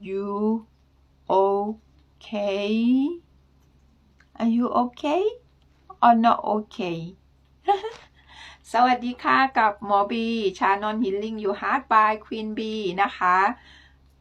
you okay Are you okay or not okay สวัสดีค่ะกับหมอบีชานอนฮิลลิ่งอยู่ฮาร์ดบายควีนบีนะคะ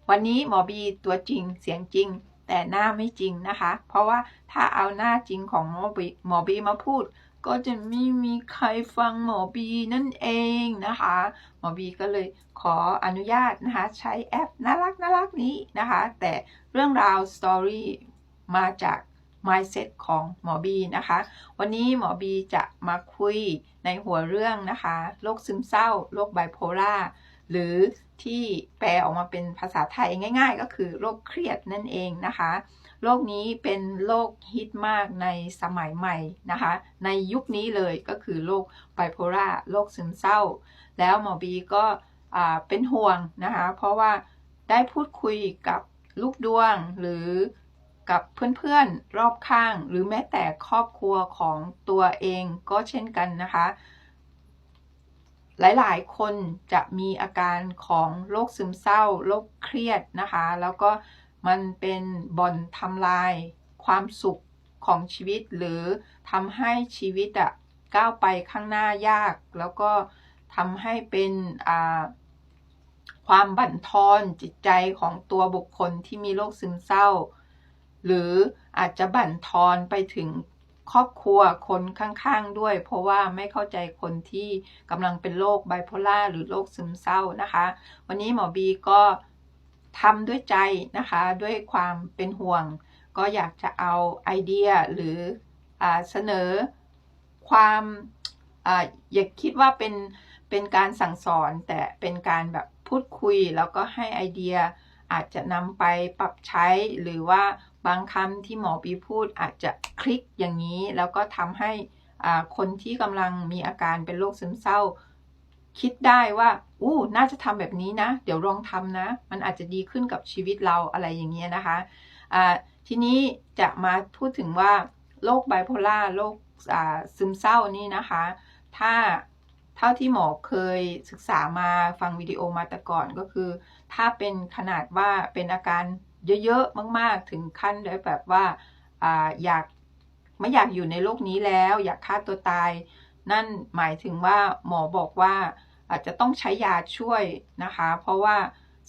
วันนี้หมอบีตัวจริงเสียงจริง แต่หน้าไม่จริงนะคะ เพราะว่าถ้าเอาหน้าจริงของหมอบีหมอบีมาพูด ก็จะไม่มีใครฟังหมอบีนั่นเองนะคะ หมอบีก็เลยขออนุญาตนะคะ ใช้แอปน่ารักน่ารักนี้นะคะ แต่เรื่องราวสตอรี่มาจาก mindset ของหมอบีนะคะ วันนี้หมอบีจะมาคุยในหัวเรื่องนะคะ โรคซึมเศร้า โรคไบโพล่า หรือ ที่แปลออกมาเป็นภาษาไทยง่าย ๆ ก็คือโรคเครียดนั่นเองนะคะ โรคนี้เป็นโรคฮิตมากในสมัยใหม่นะคะ ในยุคนี้เลยก็คือโรคไบโพล่าโรคซึมเศร้า แล้วหมอบีก็เป็นห่วงนะคะ เพราะว่าได้พูดคุยกับลูกดวงหรือกับเพื่อนๆรอบข้าง หรือแม้แต่ครอบครัวของตัวเองก็เช่นกันนะคะ หลายๆ คนจะมีอาการของโรคซึมเศร้าโรคเครียดนะคะ แล้วก็มันเป็นบ่อนทำลายความสุขของชีวิต หรือทำให้ชีวิตอะก้าวไปข้างหน้ายาก แล้วก็ทำให้เป็นความบั่นทอนจิตใจของตัวบุคคลที่มีโรคซึมเศร้า หรืออาจจะบั่นทอนไปถึง ครอบครัวคนข้างๆด้วย เพราะว่าไม่เข้าใจคนที่กำลังเป็นโรคไบโพล่าหรือโรคซึมเศร้านะคะ วันนี้หมอบีก็ทำด้วยใจนะคะ ด้วยความเป็นห่วง ก็อยากจะเอาไอเดียหรืออเสนอความออย่าคิดว่าเป็นเป็นการสั่งสอนแต่เป็นการแบบพูดคุยแล้วก็ให้ไอเดียอาจจะนำไปปรับใช้หรือว่า บางคำที่หมอปีพูดอาจจะคลิกอย่างนี้ แล้วก็ทำให้คนที่กำลังมีอาการเป็นโรคซึมเศร้า คิดได้ว่า อู้ น่าจะทำแบบนี้นะ เดี๋ยวลองทำนะ มันอาจจะดีขึ้นกับชีวิตเราอะไรอย่างเงี้ยนะคะะทีนี้จะมาพูดถึงว่าโรคไบโพล่าโรคซึมเศร้านี่นะคะ ถ้าเท่าที่หมอเคยศึกษามาฟังวิดีโอมาแต่ก่อนก็คือ ถ้าเป็นขนาดว่าเป็นอาการ เยอะๆมาก ๆ ถึงขั้นได้แบบว่าอาอยากไม่อยากอยู่ในโลกนี้แล้ว อยากฆ่าตัวตาย นั่นหมายถึงว่าหมอบอกว่าอาจจะต้องใช้ยาช่วยนะคะ เพราะว่า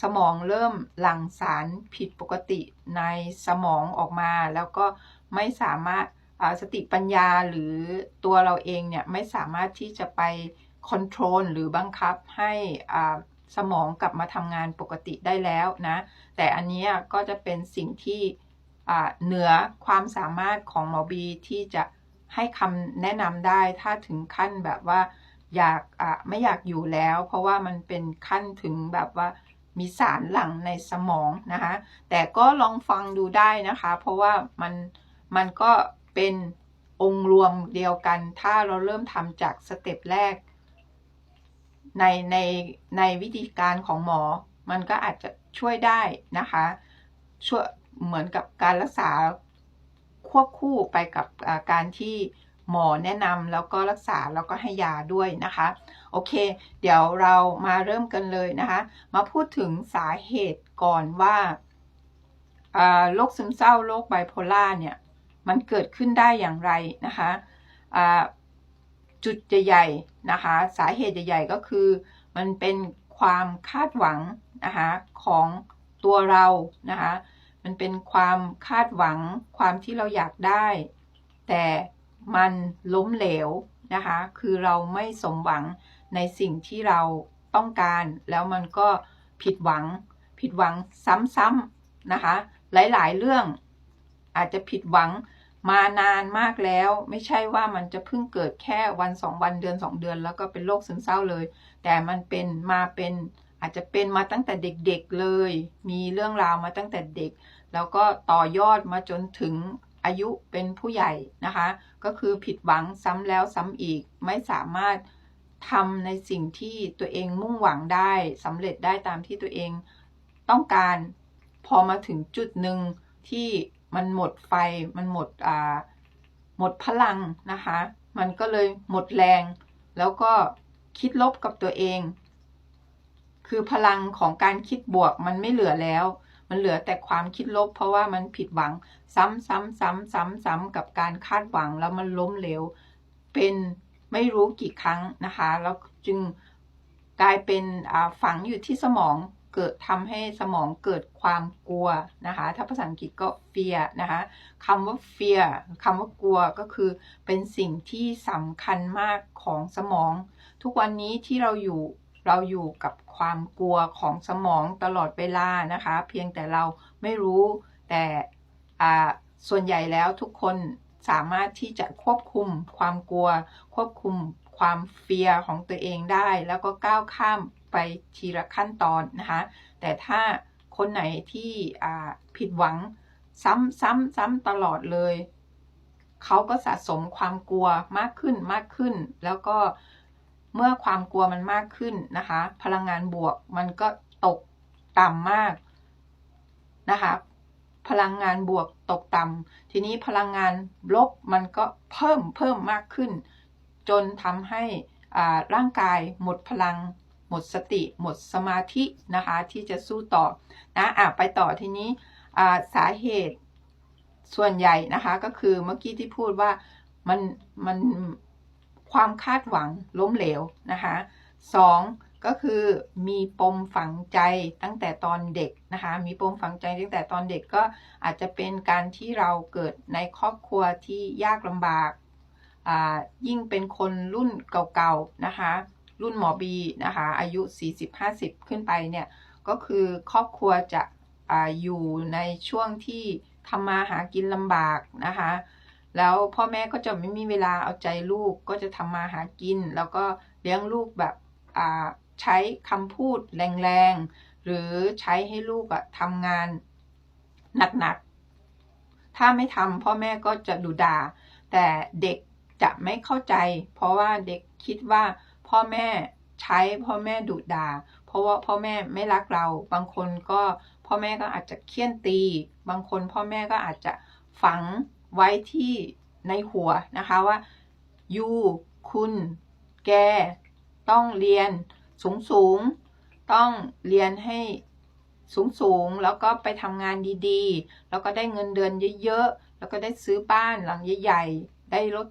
สมองเริ่มหลั่งสารผิดปกติในสมองออกมา แล้วก็ไม่สามารถสติปัญญาหรือตัวเราเองเนี่ย ไม่สามารถที่จะไปคอนโทรลหรือบังคับให้ สมองกลับมาทำงานปกติได้แล้วนะ แต่อันนี้ก็จะเป็นสิ่งที่เหนือความสามารถของหมอบีที่จะให้คำแนะนำได้ถ้าถึงขั้นแบบว่าอยากไม่อยากอยู่แล้ว เพราะว่ามันเป็นขั้นถึงแบบว่ามีสารหลั่งในสมองนะคะ แต่ก็ลองฟังดูได้นะคะ เพราะว่ามันมันก็เป็นองค์รวมเดียวกัน ถ้าเราเริ่มทำจากสเต็ปแรก ในในในวิธีการของหมอ มันก็อาจจะช่วยได้นะคะ ช่วยเหมือนกับการรักษาควบคู่ไปกับการที่หมอแนะนำแล้วก็รักษาแล้วก็ให้ยาด้วยนะคะ โอเค เดี๋ยวเรามาเริ่มกันเลยนะคะ มาพูดถึงสาเหตุก่อนว่าโรคซึมเศร้าโรคไบโพล่าเนี่ย มันเกิดขึ้นได้อย่างไรนะคะ จุดใหญ่ๆนะคะ สาเหตุใหญ่ๆก็คือ มันเป็นความคาดหวังนะคะของตัวเรานะคะ มันเป็นความคาดหวังความที่เราอยากได้ แต่มันล้มเหลวนะคะ คือเราไม่สมหวังในสิ่งที่เราต้องการ แล้วมันก็ผิดหวัง ผิดหวังซ้ำๆนะคะ หลายๆเรื่องอาจจะผิดหวัง มานานมากแล้ว ไม่ใช่ว่ามันจะเพิ่งเกิดแค่วันสองวันเดือนสองเดือน แล้วก็เป็นโรคซึมเศร้าเลย แต่มันเป็นมาเป็นอาจจะเป็นมาตั้งแต่เด็กๆเลย มีเรื่องราวมาตั้งแต่เด็ก แล้วก็ต่อยอดมาจนถึงอายุเป็นผู้ใหญ่นะคะ ก็คือผิดหวังซ้ำแล้วซ้ำอีกไม่สามารถทำในสิ่งที่ตัวเองมุ่งหวังได้สำเร็จได้ตามที่ตัวเองต้องการ พอมาถึงจุดหนึ่งที่ มันหมดไฟ มันหมดอ่าหมดพลังนะคะ มันก็เลยหมดแรง แล้วก็คิดลบกับตัวเอง คือพลังของการคิดบวกมันไม่เหลือแล้ว มันเหลือแต่ความคิดลบ เพราะว่ามันผิดหวัง ซ้ำซ้ำซ้ำซ้ำซ้ำกับการคาดหวังแล้วมันล้มเหลว เป็นไม่รู้กี่ครั้งนะคะ แล้วจึงกลายเป็นฝังอยู่ที่สมอง เกิดทำให้สมองเกิดความกลัวนะคะ ถ้าภาษาอังกฤษก็ fear นะคะคำว่า fear คำว่ากลัวก็คือเป็นสิ่งที่สำคัญมากของสมอง ทุกวันนี้ที่เราอยู่เราอยู่กับความกลัวของสมองตลอดเวลานะคะ เพียงแต่เราไม่รู้แต่ส่วนใหญ่แล้วทุกคนสามารถที่จะควบคุมความกลัว ควบคุมความเฟียของตัวเองได้ แล้วก็ก้าวข้าม ไปทีละขั้นตอนนะคะ แต่ถ้าคนไหนที่ผิดหวังซ้ำซ้ำซ้ำตลอดเลย เขาก็สะสมความกลัวมากขึ้นมากขึ้น แล้วก็เมื่อความกลัวมันมากขึ้นนะคะ พลังงานบวกมันก็ตกต่ำมากนะคะ พลังงานบวกตกต่ำทีนี้พลังงานลบมันก็เพิ่มเพิ่มมากขึ้น จนทำให้ร่างกายหมดพลัง หมดสติ หมดสมาธินะคะ ที่จะสู้ต่อนะอะไปต่อทีนี้สาเหตุส่วนใหญ่นะคะก็คือเมื่อกี้ที่พูดว่ามันมันความคาดหวังล้มเหลวนะคะสองก็คือมีปมฝังใจตั้งแต่ตอนเด็กนะคะมีปมฝังใจตั้งแต่ตอนเด็กก็อาจจะเป็นการที่เราเกิดในครอบครัวที่ยากลำบากยิ่งเป็นคนรุ่นเก่าๆนะคะ รุ่นหมอบีนะคะ อายุ 40-50 ขึ้นไปเนี่ย ก็คือครอบครัวจะออยู่ในช่วงที่ทำมาหากินลำบากนะคะ แล้วพ่อแม่ก็จะไม่มีเวลาเอาใจลูกก็จะทำมาหากิน แล้วก็เลี้ยงลูกแบบใช้คำพูดแรงๆ หรือใช้ให้ลูกอะทำงานหนักๆ ถ้าไม่ทำพ่อแม่ก็จะดุด่าแต่เด็กจะไม่เข้าใจ เพราะว่าเด็กคิดว่า พ่อแม่ใช้พ่อแม่ดุด่า เพราะว่าพ่อแม่ไม่รักเรา บางคนก็พ่อแม่ก็อาจจะเคี่ยนตี บางคนพ่อแม่ก็อาจจะฝังไว้ที่ในหัวนะคะว่ายูคุณ แก ต้องเรียนสูงสูง ต้องเรียนให้สูงสูง แล้วก็ไปทำงานดีๆ แล้วก็ได้เงินเดือนเยอะๆ แล้วก็ได้ซื้อบ้านหลังใหญ่ๆ ได้รถ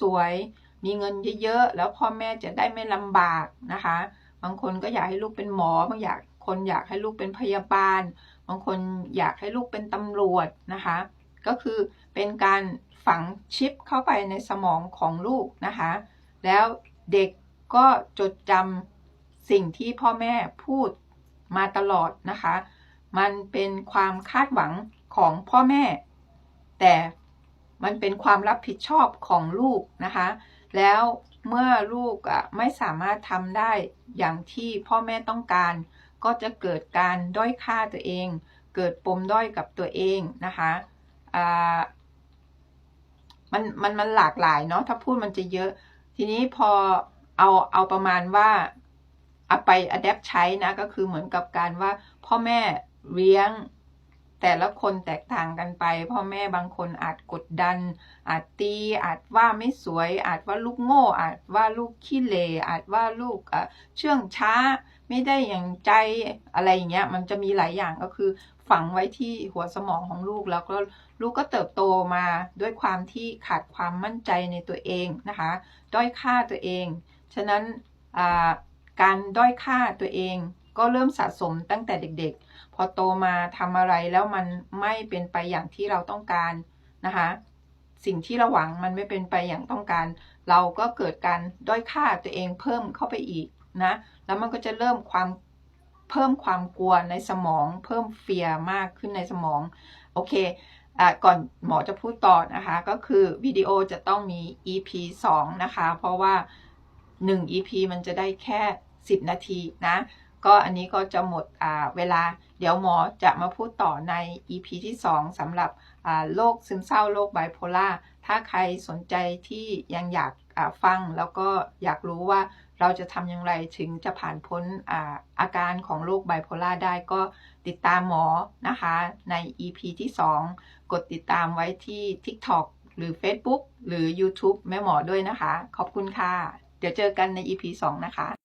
สวยๆ มีเงินเยอะๆ แล้วพ่อแม่จะได้ไม่ลำบากนะคะ บางคนก็อยากให้ลูกเป็นหมอบางอยากคนอยากให้ลูกเป็นพยาบาล บางคนอยากให้ลูกเป็นตำรวจนะคะ ก็คือเป็นการฝังชิปเข้าไปในสมองของลูกนะคะ แล้วเด็กก็จดจำสิ่งที่พ่อแม่พูดมาตลอดนะคะ มันเป็นความคาดหวังของพ่อแม่ แต่มันเป็นความรับผิดชอบของลูกนะคะ แล้วเมื่อลูกอะไม่สามารถทำได้อย่างที่พ่อแม่ต้องการ ก็จะเกิดการด้อยค่าตัวเอง เกิดปมด้อยกับตัวเองนะคะอ่ามันมันมันหลากหลายเนาะถ้าพูดมันจะเยอะ ทีนี้พอเอาเอาประมาณว่าเอาไปอัดแอปใช้นะก็คือเหมือนกับการว่าพ่อแม่เลี้ยง แต่ละคนแตกต่างกันไป พ่อแม่บางคนอาจกดดัน อาจตีอาจว่าไม่สวย อาจว่าลูกโง่ อาจว่าลูกขี้เลอาจว่าลูกเชื่องช้า ไม่ได้อย่างใจอะไรอย่างเงี้ยมันจะมีหลายอย่างก็คือฝังไว้ที่หัวสมองของลูกแล้วก็ลูกก็เติบโตมาด้วยความที่ขาดความมั่นใจในตัวเองนะคะด้อยค่าตัวเอง ฉะนั้นการด้อยค่าตัวเองก็เริ่มสะสมตั้งแต่เด็ก พอโตมาทำอะไรแล้วมันไม่เป็นไปอย่างที่เราต้องการนะคะ สิ่งที่เราหวังมันไม่เป็นไปอย่างต้องการ เราก็เกิดการด้อยค่าตัวเองเพิ่มเข้าไปอีกนะ แล้วมันก็จะเริ่มความเพิ่มความกลัวในสมอง เพิ่มเฟียมากขึ้นในสมอง โอเคอ่ก่อนหมอจะพูดต่อนะคะ ก็คือวิดีโอจะต้องมี EP 2 นะคะ เพราะว่า 1 EP มันจะได้แค่ 10 นาทีนะ ก็อันนี้ก็จะหมดเวลา เดี๋ยวหมอจะมาพูดต่อใน EP ที่ 2สำหรับโรคซึมเศร้าโรคไบโพล่าถ้าใครสนใจที่ยังอยากฟังแล้วก็อยากรู้ว่าเราจะทำอย่างไรถึงจะผ่านพ้นอาอาการของโรคไบโพล่าได้ก็ติดตามหมอนะคะใน EP ที่ 2 กดติดตามไว้ที่ TikTok หรือ Facebook หรือ YouTube แม่หมอด้วยนะคะ ขอบคุณค่ะ เดี๋ยวเจอกันใน EP 2 นะคะ